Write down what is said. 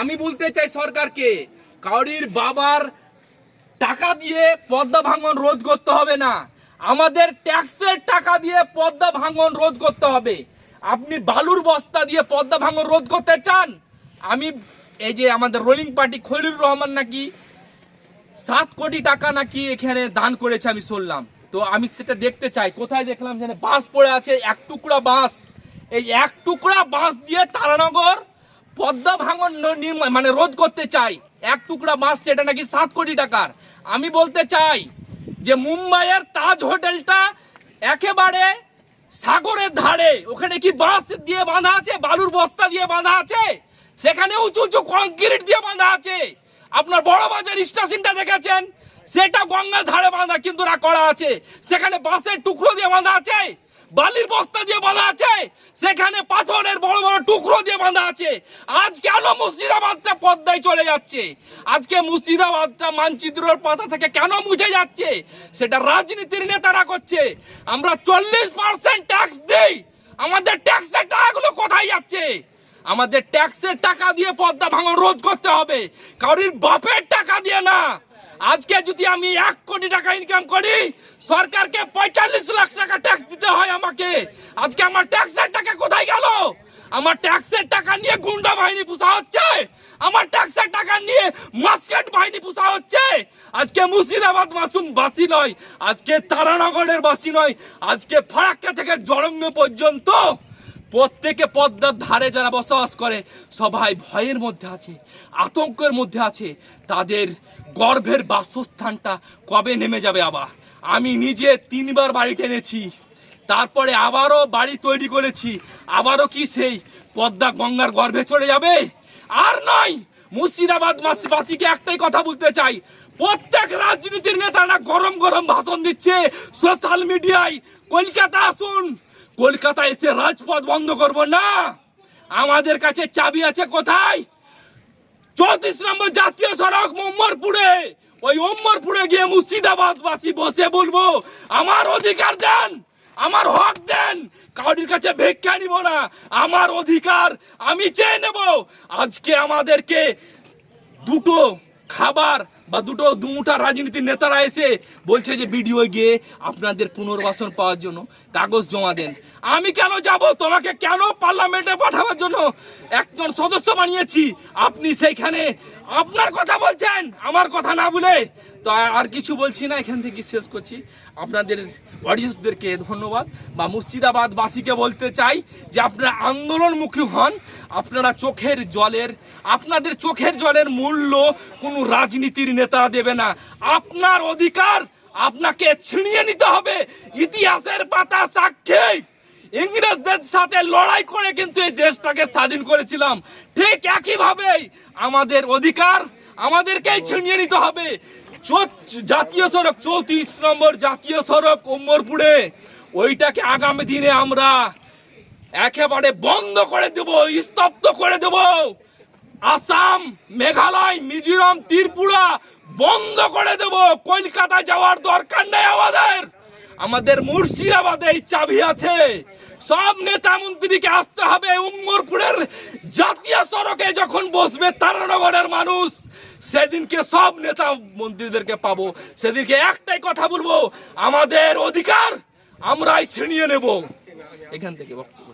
আমি বলতে চাই সরকারকে, কাউরির বাবার টাকা দিয়ে পদ্মা ভাঙন রোধ করতে হবে না। আমাদের ট্যাক্সের টাকা দিয়ে পদ্মা ভাঙন রোধ করতে হবে। আপনি বালুর বস্তা দিয়ে পদ্মা ভাঙন রোধ করতে চান? আমি এই যে আমাদের রোলিং পার্টি খলিলুর রহমান নাকি সাত কোটি টাকা নাকি এখানে দান করেছে আমি শুনলাম। তো আমি সেটা দেখতে চাই। কোথায় দেখলাম? যেখানে বাঁশ পড়ে আছে, এক টুকরা বাঁশ এই এক টুকরা বাঁশ দিয়ে তারানগর পদ্মা ভাঙন মানে রোধ করতে চাই। এক টুকরা বাঁশ সেটা নাকি সাত কোটি টাকার। আমি বলতে চাই যে মুম্বাইয়ের তাজ হোটেলটা একেবারে সাগরের ধারে, ওখানে কি বাঁশ দিয়ে বাঁধা আছে? বালুর বস্তা দিয়ে বাঁধা আছে? সেখানে উঁচু উঁচু কংক্রিট দিয়ে বাঁধা আছে। আপনার বড় বাজার স্টেশনটা দেখেছেন? সেটা গঙ্গার ধারে বাঁধা কিন্তু না, করা আছে। সেখানে বাঁশের টুকরো দিয়ে বাঁধা আছে। বালির বস্তা দিয়ে বাঁধা আছে, সেখানে পাথরের বড় বড় টুকরো দিয়ে বাঁধা আছে। আজ কেন মুর্শিদাবাদটা পদ্মায় চলে যাচ্ছে? আজকে মুর্শিদাবাদটা মানচিত্রের পাতা থেকে কেন মুছে যাচ্ছে? সেটা রাজনীতির নেতারা করছে। আমরা চল্লিশ পার্সেন্ট ট্যাক্স দিই। আমাদের ট্যাক্সের টাকাগুলো কোথায় যাচ্ছে? আমাদের ট্যাক্সের টাকা দিয়ে পদ্মা ভাঙন রোধ করতে হবে। কারোর বাপের টাকা দিয়ে না। আজকে যদি আমি এক কোটি টাকা ইনকাম করি, সরকারকে পঁয়তাল্লিশ লাখ টাকা ট্যাক্স দিতে হয় আমাকে। আজকে আমার ট্যাক্সের টাকা কোথায় গেল? আমার ট্যাক্সের টাকা নিয়ে গুন্ডা বাহিনী পুষা হচ্ছে? আমার ট্যাক্সের টাকা নিয়ে মাস্কেট বাহিনী পুষা হচ্ছে? আজকে মুর্শিদাবাদ মাসুম বাসি নয়, আজকে তারানগরের বাসি নয়, আজকে ফারাক্কা থেকে জলঙ্গ পর্যন্ত প্রত্যেকে পদ্মার ধারে যারা বসবাস করে, সবাই ভয়ের মধ্যে আছে, আতঙ্কের মধ্যে আছে। তাদের গর্ভের বাসস্থানটা কবে নেমে যাবে আবার? আমি নিজে তিনবার বাড়ি টেনেছি তারপরে আবারও বাড়ি তৈরি করেছি, আবারও কি সেই পদ্মা গঙ্গার গর্ভে চলে যাবে? আর নয়, মুর্শিদাবাদ বাসীকে একটাই কথা বলতে চাই, প্রত্যেক রাজনীতির নেতারা গরম গরম ভাষণ দিচ্ছে সোশ্যাল মিডিয়ায় কলকাতা আসুন। কলকাতা এসে রাজপথ বন্ধ করব না। আমাদের কাছে চাবি আছে কোথায়? চৌত্রিশ নম্বর জাতীয় সড়ক মোম্মরপুরে ওই ওম্মরপুরে গিয়ে মুর্শিদাবাদ বাসী বসে বলব, আমার অধিকার দেন, আমার হক দেন, কাউরির কাছে ভিক্ষা নিব না, আমার অধিকার আমি চেয়ে নেব। আজকে আমাদেরকে দুটো খাবার বা দুটো দুমুঠা রাজনীতির নেতারা এসে বলছে যে ভিডিও গিয়ে আপনাদের পুনর্বাসন পাওয়ার জন্য কাগজ জমা দেন। আমি কেন যাব? তোমাকে কেন পার্লামেন্টে পাঠাবার জন্য একজন সদস্য বানিয়েছি? আপনি সেইখানে আপনার কথা বলছেন, আমার কথা না বলে। তো আর কিছু বলছি না, এখান থেকে শেষ করছি। আপনাদের অডিয়েন্সদেরকে ধন্যবাদ। বা মুর্শিদাবাদবাসীকে বলতে চাই যে আপনারা আন্দোলনমুখী হন। আপনারা চোখের জলের, আপনাদের চোখের জলের মূল্য কোনো রাজনীতির নেতা দেবে না। আপনার অধিকার আপনাকে ছিনিয়ে নিতে হবে। ইতিহাসের পাতা সাক্ষী। ইংরেজদের সাথে লড়াই করে কিন্তু এই দেশটাকে স্বাধীন করেছিলাম। ঠিক একইভাবেই আমাদের অধিকার আমাদেরকেই ছিনিয়ে নিতে হবে। জাতীয় সড়ক, চৌত্রিশ নম্বর জাতীয় সড়ক উম্মরপুরে। ওইটাকে আগামী দিনে আমরা একেবারে বন্ধ করে দেব, স্তব্ধ করে দেব। আসাম, মেঘালয়, মিজোরাম, ত্রিপুরা বন্ধ করে দেব। কলকাতা যাওয়ার দরকার নেই আমাদের। আমাদের মুর্শিদাবাদে এই চাবি আছে। সব নেতা মন্ত্রীকে আসতে হবে উম্মরপুরের জাতীয় সড়কে যখন বসবে তারানগরের মানুষ। সেদিনকে সব নেতা মন্ত্রীদেরকে পাবো। সেদিনকে একটাই কথা বলব, আমাদের অধিকার আমরাই ছিনিয়ে নেব। এখান থেকে বক্তব্য।